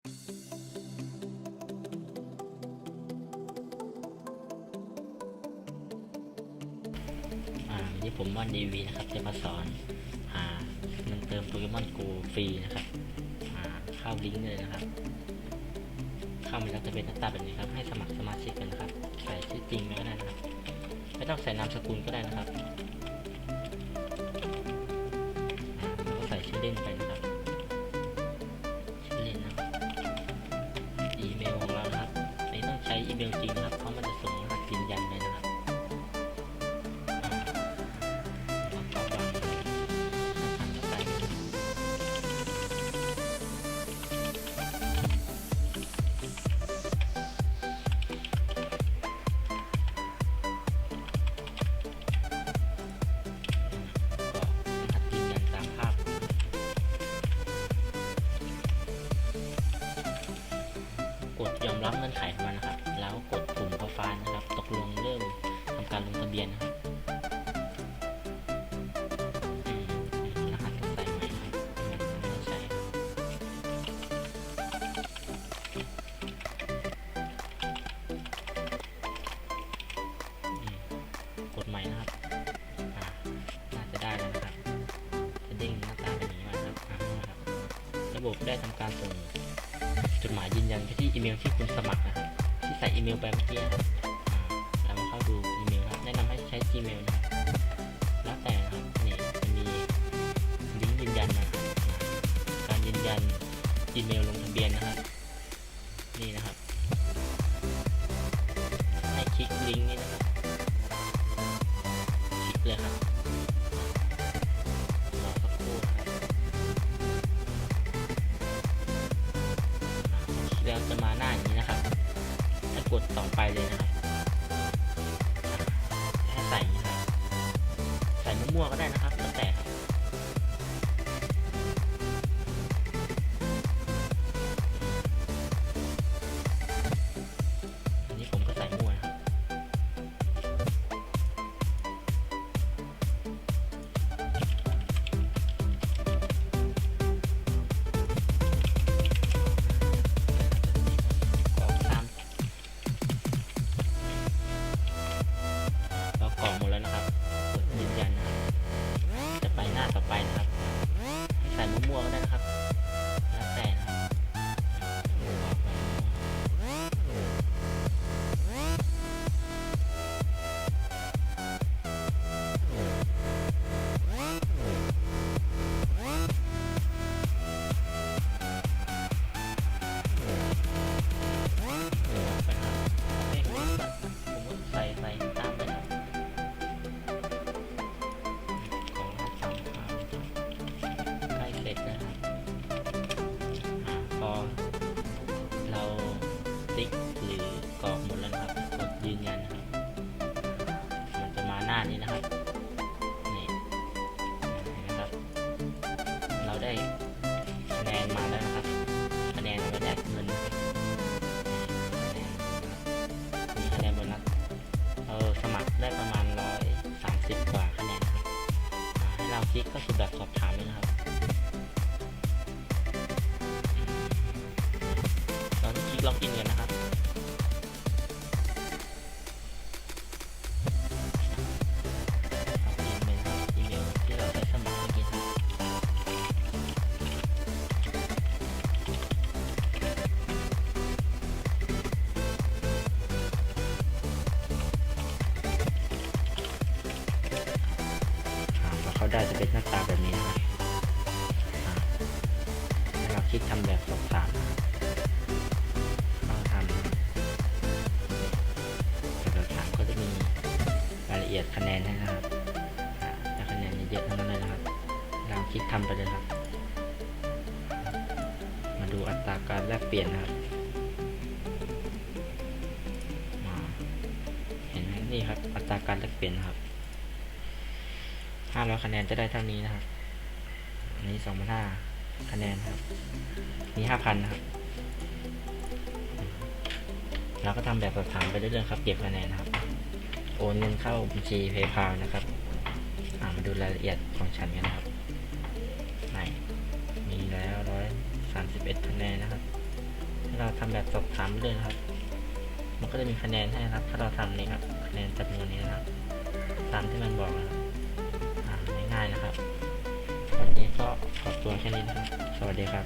อ่าวันนี้ผมมอนดีวีนะครับ จะมาสอน อ่ามันเติมโปเกมอนโกฟรีนะครับ อ่าเข้าลิงก์เลยนะครับ เข้ามาแล้วจะเป็นหน้าตาแบบนี้ครับ ให้สมัครสมาชิกกันนะครับ ใส่ชื่อจริงก็ได้นะครับ ไม่ต้องใส่นามสกุลก็ได้นะครับ ใส่ชื่อเล่นไป เมลจริงนะครับเพราะมันจะส่งรหัสยืนยันไปนะครับแล้วก็วางหน้าต่างเข้าไปก็รหัสยืนยันตามภาพกดยอมรับเงื่อนไขของมันนะครับ ระบบได้ทำการส่งจดหมายยืนยันไปที่อีเมลที่คุณสมัครนะครับที่ใส่อีเมลไปเมื่อกี้นะครับอ่าเรามาเข้าดูอีเมลครับแนะนำให้ใช้ Gmail นะครับแล้วแต่นะครับนี่จะมีลิงก์ยืนยันนะครับการยืนยันอีเมลลงทะเบียนนะครับนี่นะครับ ให้คลิกลิงก์นี้นะครับ คลิกเลยครับ กดต่อไปเลยนะครับให้ใส่ใส่มั่วๆก็ได้นะครับแล้วแต่ แล้วนะครับกดยืนยันนะครับจะไปหน้าต่อไปนะครับให้ใส่มั่วๆก็ได้ ติ๊กหรือกรอกหมดแล้วนะครับกดยืนยันนะครับมันจะมาหน้านี้นะครับนี่นไหมครับ เราได้คะแนนมาแล้วนะครับคะแนนเอาไว้แลกเงินนะครับนี่คะแนนโบนัสเราสมัครได้ประมาณร้อยสามสิบกว่าคะแนนครับให้เราคลิกก็คือแบบสอบถามเลยนะครับเราต้องคลิกล็อกอินกันนะครับ ได้จะเป็นหน้าตาแบบนี้นะครับเราคลิกทำแบบสอบถามนะครับเราทำแบบสอบถามก็จะมีรายละเอียดคะแนนนะครับอ่าแต่คะแนนเยอะๆทั้งนั้นเลยนะครับ เราคลิกทำไปเลยครับ มาดูอัตราการแลกเปลี่ยนนะครับอ่าเห็นไหมนี่ครับอัตราการแลกเปลี่ยนนะครับ ห้าร้อยคะแนนจะได้เท่านี้นะครับ อันนี้2,500คะแนนครับ นี่ห้าพันะครับเราก็ทำแบบสอบถามไปเรื่อยๆครับเก็บคะแนนครับ โอนเงินเข้าบัญชีเพย์พานะครับมาดูรายละเอียดของฉันกันนะครับไหนมีแล้วร้อยสามสิบเอ็ดคะแนนนะครับถ้เราทำแบบสอบถามเรื่อยครับ มันก็จะมีคะแนนให้ครับ ถ้าเราทำนี้ครับคะแนนจำนวนนี้นะครับ ตามที่มันบอกนะครับ ได้นะครับ วันนี้ก็ขอตัวแค่นี้นะครับ สวัสดีครับ